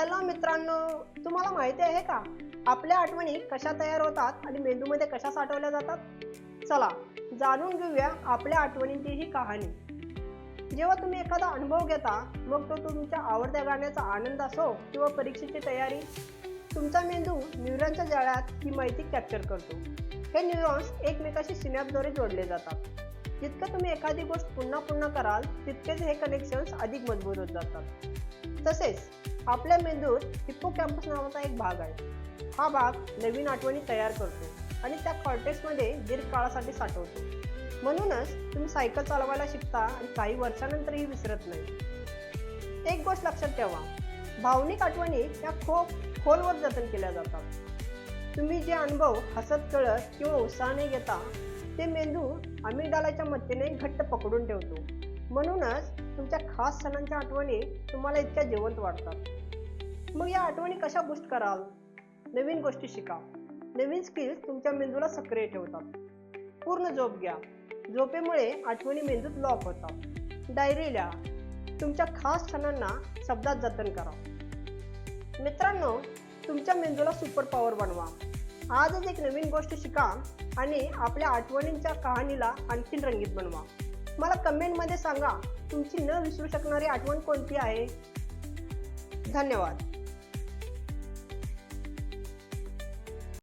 Hello मित्रांनो तुम्हाला माहिती आहे का? आपल्या आठवणी कशा तयार होतात आणि मेंदूमध्ये कशा साठवल्या जातात? चला जाणून घेऊया आपल्या आठवणींची ही कहाणी. जेव्हा तुम्ही एखादा अनुभव घेता मग तो तुमच्या आवडत्या गाण्याचा आनंद असो किंवा परीक्षेची तयारी तुमचा मेंदू न्यूरॉनच्या जाळ्यात ही माहिती कॅप्चर करतो. हे न्यूरॉन्स एकमेकाशी सिनॅपद्वारे जोडले जातात. जितकं तुम्ही एखादी गोष्ट पुन्हा पुन्हा कराल तितकेच हे कनेक्शन्स अधिक मजबूत होत जातात. तसेच आपल्या मेंदूत हिप्पो कॅम्पस नावाचा एक भाग आहे. हा भाग नवीन आठवणी तयार करतो आणि त्या कॉर्टेक्समध्ये दीर्घ काळासाठी साठवतो. म्हणूनच तुम्ही सायकल चालवायला शिकता आणि काही वर्षानंतरही विसरत नाही. एक गोष्ट लक्षात ठेवा भावनिक आठवणी या खूप खोलवर जतन केल्या जातात. तुम्ही जे अनुभव हसत कळत किंवा उत्साहाने घेता ते मेंदू अमिगडालाच्या मदतीने घट्ट पकडून ठेवतो. म्हणूनच तुमच्या खास सणांच्या आठवणी तुम्हाला इतक्या जिवंत वाटतात. मग या आठवणी कशा बुस्ट कराल? नवीन गोष्टी शिका. नवीन स्किल्स तुमच्या मेंदूला सक्रिय ठेवतात. पूर्ण झोप घ्या. झोपेमुळे आठवणी मेंदूत लॉक होतात. डायरी लिहा. तुमच्या खास क्षणांना शब्दात जतन करा. मित्रांनो तुमच्या मेंदूला सुपर पॉवर बनवा. आजच एक नवीन गोष्ट शिका आणि आपल्या आठवणींच्या कहाणीला आणखीन रंगीत बनवा. मला कमेंटमध्ये सांगा तुमची न विसरू शकणारी आठवण कोणती आहे? धन्यवाद.